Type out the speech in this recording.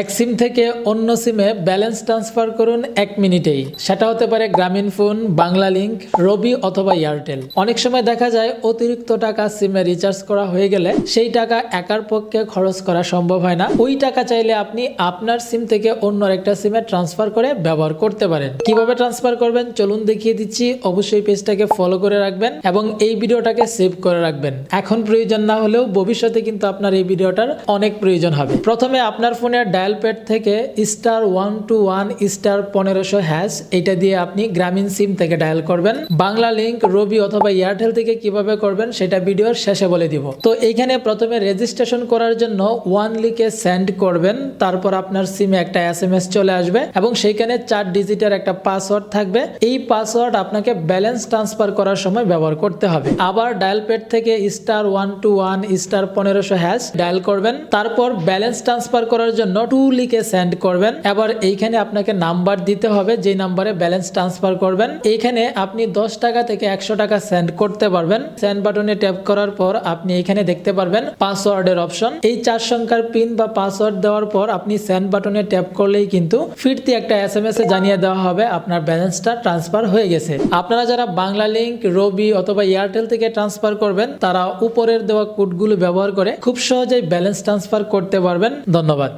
এক সিম থেকে অন্য সিমে ব্যালেন্স ট্রান্সফার করুন এক মিনিটেই। সেটা হতে পারে গ্রামীণ ফোন, বাংলা লিঙ্ক রবি অথবা এয়ারটেল। অনেক সময় দেখা যায় অতিরিক্ত টাকা সিমে রিচার্জ করা হয়ে গেলে সেই টাকা একার পক্ষে খরচ করা সম্ভব হয় না। ওই টাকা চাইলে আপনি আপনার সিম থেকে অন্য একটা সিমে ট্রান্সফার করে ব্যবহার করতে পারেন। কীভাবে ট্রান্সফার করবেন চলুন দেখিয়ে দিচ্ছি। অবশ্যই পেজটাকে ফলো করে রাখবেন এবং এই ভিডিওটাকে সেভ করে রাখবেন। এখন প্রয়োজন না হলেও ভবিষ্যতে কিন্তু আপনার এই ভিডিওটার অনেক প্রয়োজন হবে। প্রথমে আপনার ফোনের ডায়াল প্যাড থেকে star one two one star পনেরোশো হ্যাশ এটা দিয়ে আপনি গ্রামীণ সিম থেকে ডায়াল করবেন। বাংলা লিংক রবি অথবা এয়ারটেল থেকে কীভাবে করবেন সেটা ভিডিওর শেষে বলে দিব। তো এইখানে প্রথমে রেজিস্ট্রেশন করার জন্য ওয়ান লিকে সেন্ড করবেন, তারপর আপনার সিমে একটা এস এম এস চলে আসবে এবং সেইখানে চার ডিজিটের একটা পাসওয়ার্ড থাকবে। এই পাসওয়ার্ড আপনাকে ব্যালেন্স ট্রান্সফার করার সময় ব্যবহার করতে হবে। আবার ডায়াল প্যাড থেকে star one two one star পনেরোশো হ্যাশ ডায়াল করবেন। তারপর ব্যালেন্স ট্রান্সফার করার জন্য টু লিখে সেন্ড করবেন। এবার এইখানে আপনাকে নাম্বার দিতে হবে যে নাম্বারে ব্যালেন্স ট্রান্সফার করবেন। এইখানে আপনি দশ টাকা থেকে একশো টাকা সেন্ড করতে পারবেন। সেন্ড বাটনে ট্যাপ করার পর আপনি এখানে দেখতে পারবেন পাসওয়ার্ডের অপশন এই চার সংখ্যার পিন বা পাসওয়ার্ড দেওয়ার পর আপনি সেন্ড বাটনে ট্যাপ করলেই কিন্তু ফিরতি একটা এস এম এস এ জানিয়ে দেওয়া হবে, আপনার ব্যালেন্সটা ট্রান্সফার হয়ে গেছে। আপনারা যারা বাংলা লিঙ্ক রবি অথবা এয়ারটেল থেকে ট্রান্সফার করবেন, তারা উপরের দেওয়া কোডগুলো ব্যবহার করে খুব সহজেই ব্যালেন্স ট্রান্সফার করতে পারবেন। ধন্যবাদ।